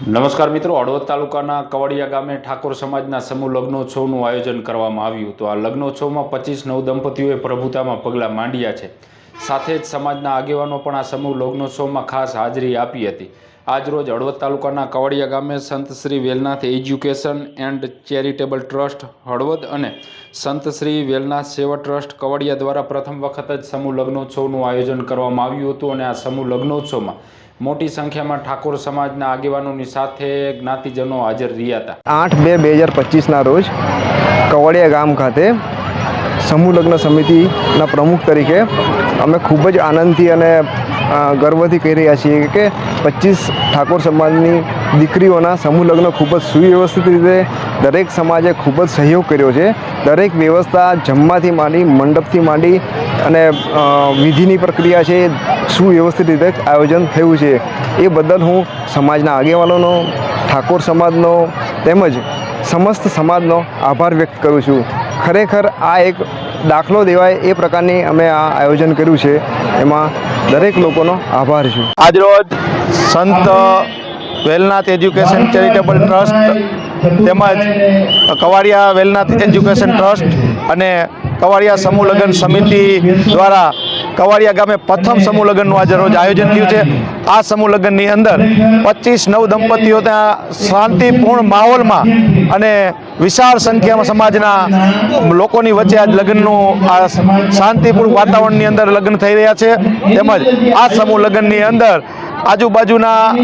નમસ્કાર મિત્રો, હળવદ તાલુકાના કવડિયા ગામે ઠાકોર સમાજના સમૂહ લગ્નોત્સવનું આયોજન કરવામાં આવ્યું તો આ લગ્નોત્સવમાં પચીસ નવ દંપતીઓએ પ્રભુતામાં પગલાં માંડ્યા છે. સાથે જ સમાજના આગેવાનો પણ આ સમૂહ લગ્નોત્સવમાં ખાસ હાજરી આપી હતી. આજરોજ હળવદ તાલુકાના કવડિયા ગામે Sant Shri Velnath education and charitable trust, Halvad અને સંત શ્રી વેલનાથ સેવા ટ્રસ્ટ કવડિયા દ્વારા પ્રથમ વખત જ સમૂહ લગ્નોત્સવનું આયોજન કરવામાં આવ્યું હતું અને આ સમૂહ લગ્નોત્સવમાં મોટી સંખ્યામાં ઠાકોર સમાજના આગેવાનોની સાથે જ્ઞાતિજનો હાજર રહ્યા હતા. આઠ બે બે હજાર પચીસના રોજ કવડિયા ગામ ખાતે સમૂહ લગ્ન સમિતિના પ્રમુખ તરીકે અમે ખૂબ જ આનંદથી અને ગર્વથી કહી રહ્યા છીએ કે પચીસ ઠાકોર સમાજની દીકરીઓના સમૂહ લગ્ન ખૂબ જ સુવ્યવસ્થિત રીતે દરેક સમાજે ખૂબ જ સહયોગ કર્યો છે. દરેક વ્યવસ્થા જમવાથી માંડી, મંડપથી માંડી અને વિધિની પ્રક્રિયા છે સુવ્યવસ્થિત રીતે આયોજન થયું છે. એ બદલ હું સમાજના આગેવાનોનો, ઠાકોર સમાજનો તેમજ સમસ્ત સમાજનો આભાર વ્યક્ત કરું છું. ખરેખર આ એક દાખલો દેવાય એ પ્રકારની અમે આ આયોજન કર્યું છે. એમાં દરેક લોકોનો આભાર છું. આજરોજ સંત વેલનાથ એજ્યુકેશન ચેરિટેબલ ટ્રસ્ટ તેમજ કવાડિયા વેલનાથ એજ્યુકેશન ટ્રસ્ટ અને કવાડિયા સમૂહ લગ્ન સમિતિ દ્વારા કવાડિયા ગામે પ્રથમ સમૂહ લગ્નનું આજે રોજ આયોજન થયું છે. આ સમૂહ લગ્નની અંદર પચીસ નવ દંપતીઓ ત્યાં શાંતિપૂર્ણ માહોલમાં અને વિશાળ સંખ્યામાં સમાજના લોકોની વચ્ચે આ લગ્નનું આ શાંતિપૂર્ણ વાતાવરણની અંદર લગ્ન થઈ રહ્યા છે. તેમજ આ સમૂહ લગ્નની અંદર આજુબાજુના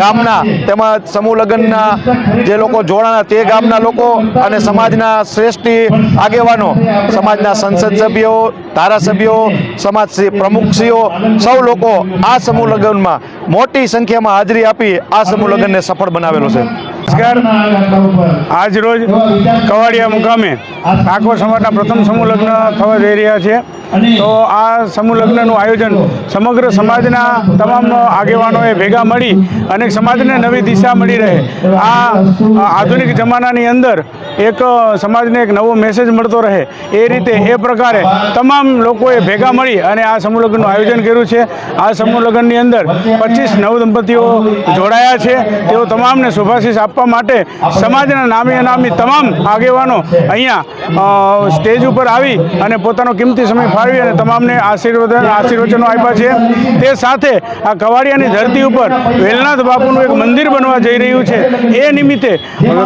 ગામના તેમજ સમૂહ લગ્નના જે લોકો જોડાણા તે ગામના લોકો અને સમાજના શ્રેષ્ઠી આગેવાનો, સમાજના સંસદ સભ્યો, ધારાસભ્યો સમાજ શ્રી પ્રમુખશ્રીઓ, સૌ લોકો આ સમૂહ લગ્નમાં મોટી સંખ્યામાં હાજરી આપી આ સમૂહ લગ્નને સફળ બનાવેલો છે. આજ રોજ કવાડિયા મુકામે ઠાકોર સમાજના પ્રથમ સમૂહ લગ્ન થવા જઈ રહ્યા છે. તો આ સમૂહ લગ્નનું આયોજન સમગ્ર સમાજના તમામ આગેવાનોએ ભેગા મળી અને સમાજને નવી દિશા મળી રહે. આ આધુનિક જમાનાની અંદર એક સમાજને એક નવો મેસેજ મળતો રહે. એ રીતે એ પ્રકારે તમામ લોકોએ ભેગા મળી અને આ સમૂહ લગ્નનું આયોજન કર્યું છે. આ સમૂહ લગ્નની અંદર પચીસ નવ દંપતીઓ જોડાયા છે. તેઓ તમામને શુભાશીષ આપવા માટે સમાજના નામી અનામી તમામ આગેવાનો અહીંયા સ્ટેજ ઉપર આવી અને પોતાનો કિંમતી સમય ફાળવી અને તમામને આશીર્વાદ આશીર્વચનો આપ્યા છે. તે સાથે આ કવાડિયાની ધરતી ઉપર વેલનાથ બાપુનું એક મંદિર બનવા જઈ રહ્યું છે. એ નિમિત્તે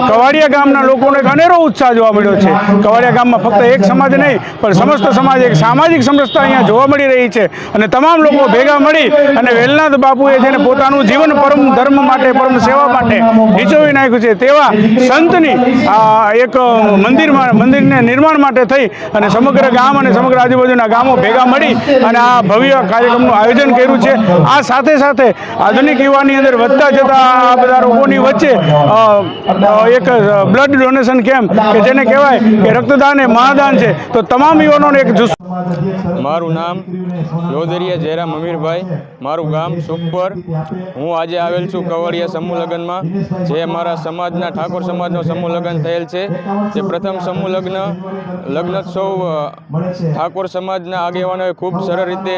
કવાડિયા ગામના લોકોનો એક અનેરો ઉત્સાહ જોવા મળ્યો છે. કવાડિયા ગામમાં ફક્ત એક સમાજ નહીં, પણ સમસ્ત સમાજ, એક સામાજિક સમરસતા અહીંયા જોવા મળી રહી છે. અને તમામ લોકો ભેગા મળી અને વેલનાથ બાપુએ જેને પોતાનું જીવન પરમ ધર્મ માટે, પરમ સેવા માટે નીચોવી નાખ્યું છે, તેવા સંતની આ એક મંદિરમાં મંદિરને નિર્માણ માટે થઈ અને સમગ્ર ગામ અને સમગ્ર આજુબાજુના ગામો ભેગા મળી અને આ ભવ્ય કાર્યક્રમનું આયોજન કર્યું છે. આ સાથે સાથે આધુનિક યુવાની અંદર વધતા જતા આ બધા રોગોની વચ્ચે એક બ્લડ ડોનેશન કેમ્પ કે જેને કહેવાય કે રક્તદાન એ મહાદાન છે. તો તમામ યુવાનોને એક જુસ્સો મારું નામ લોદરિયા જયરામ અમીરભાઈ. મારું ગામ સુખપર. હું આજે આવેલ છું કવડિયા સમૂહ લગ્નમાં, જે મારા સમાજના, ઠાકોર સમાજનો સમૂહ લગ્ન થયેલ છે. તે પ્રથમ સમૂહ લગ્ન, લગ્નોત્સવ ઠાકોર સમાજના આગેવાનોએ ખૂબ સરળ રીતે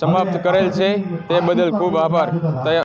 સમાપ્ત કરેલ છે. તે બદલ ખૂબ આભાર.